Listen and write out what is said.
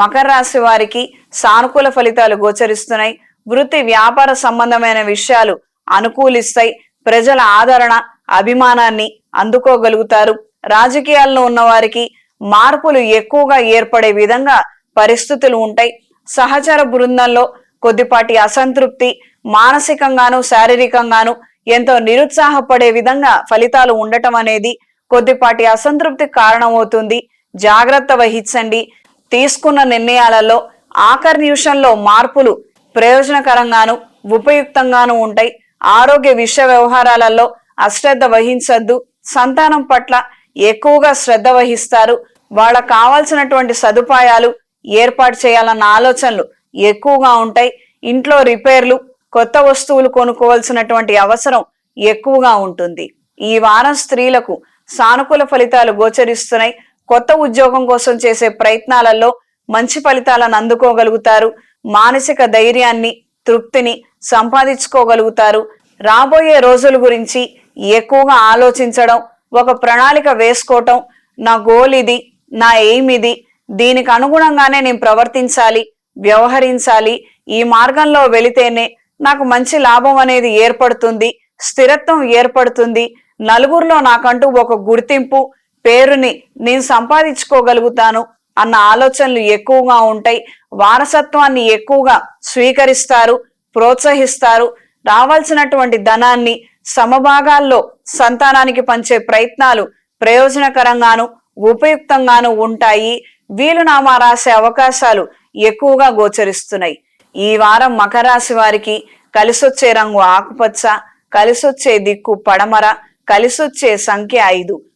మకర రాశి వారికి సానుకూల ఫలితాలు గోచరిస్తున్నాయి. వృత్తి వ్యాపార సంబంధమైన విషయాలు అనుకూలిస్తాయి. ప్రజల ఆదరణ అభిమానాన్ని అందుకోగలుగుతారు. రాజకీయాల్లో ఉన్న వారికి మార్పులు ఎక్కువగా ఏర్పడే విధంగా పరిస్థితులు ఉంటాయి. సహచర బృందంలో కొద్దిపాటి అసంతృప్తి మానసికంగాను శారీరకంగాను ఎంతో నిరుత్సాహపడే విధంగా ఫలితాలు ఉండటం అనేది కొద్దిపాటి అసంతృప్తి కారణమవుతుంది. జాగ్రత్త వహించండి. తీసుకున్న నిర్ణయాలలో ఆఖరి నిమిషంలో మార్పులు ప్రయోజనకరంగాను ఉపయుక్తంగాను ఉంటాయి. ఆరోగ్య విషయ వ్యవహారాలలో అశ్రద్ధ వహించద్దు. సంతానం పట్ల ఎక్కువగా శ్రద్ధ వహిస్తారు. వాళ్ళకు కావాల్సినటువంటి సదుపాయాలు ఏర్పాటు చేయాలన్న ఆలోచనలు ఎక్కువగా ఉంటాయి. ఇంట్లో రిపేర్లు కొత్త వస్తువులు కొనుక్కోవాల్సినటువంటి అవసరం ఎక్కువగా ఉంటుంది. ఈ వారం స్త్రీలకు సానుకూల ఫలితాలు గోచరిస్తున్నాయి. కొత్త ఉద్యోగం కోసం చేసే ప్రయత్నాలలో మంచి ఫలితాలను అందుకోగలుగుతారు. మానసిక ధైర్యాన్ని తృప్తిని సంపాదించుకోగలుగుతారు. రాబోయే రోజుల గురించి ఎక్కువగా ఆలోచించడం ఒక ప్రణాళిక వేసుకోవటం నా గోల్ ఇది నా ఎయిమ్ ఇది దీనికి అనుగుణంగానే నేను ప్రవర్తించాలి వ్యవహరించాలి ఈ మార్గంలో వెళితేనే నాకు మంచి లాభం అనేది ఏర్పడుతుంది స్థిరత్వం ఏర్పడుతుంది. నలుగురిలో నాకంటూ ఒక గుర్తింపు పేరుని నేను సంపాదించుకోగలుగుతాను అన్న ఆలోచనలు ఎక్కువగా ఉంటాయి. వారసత్వాన్ని ఎక్కువగా స్వీకరిస్తారు ప్రోత్సహిస్తారు. రావాల్సినటువంటి ధనాన్ని సమభాగాల్లో సంతానానికి పంచే ప్రయత్నాలు ప్రయోజనకరంగాను ఉపయుక్తంగాను ఉంటాయి. వీలునామా రాసే అవకాశాలు ఎక్కువగా గోచరిస్తున్నాయి. ఈ వారం మకర రాశి వారికి కలిసొచ్చే రంగు ఆకుపచ్చ కలిసొచ్చే దిక్కు పడమర కలిసొచ్చే సంఖ్య ఐదు.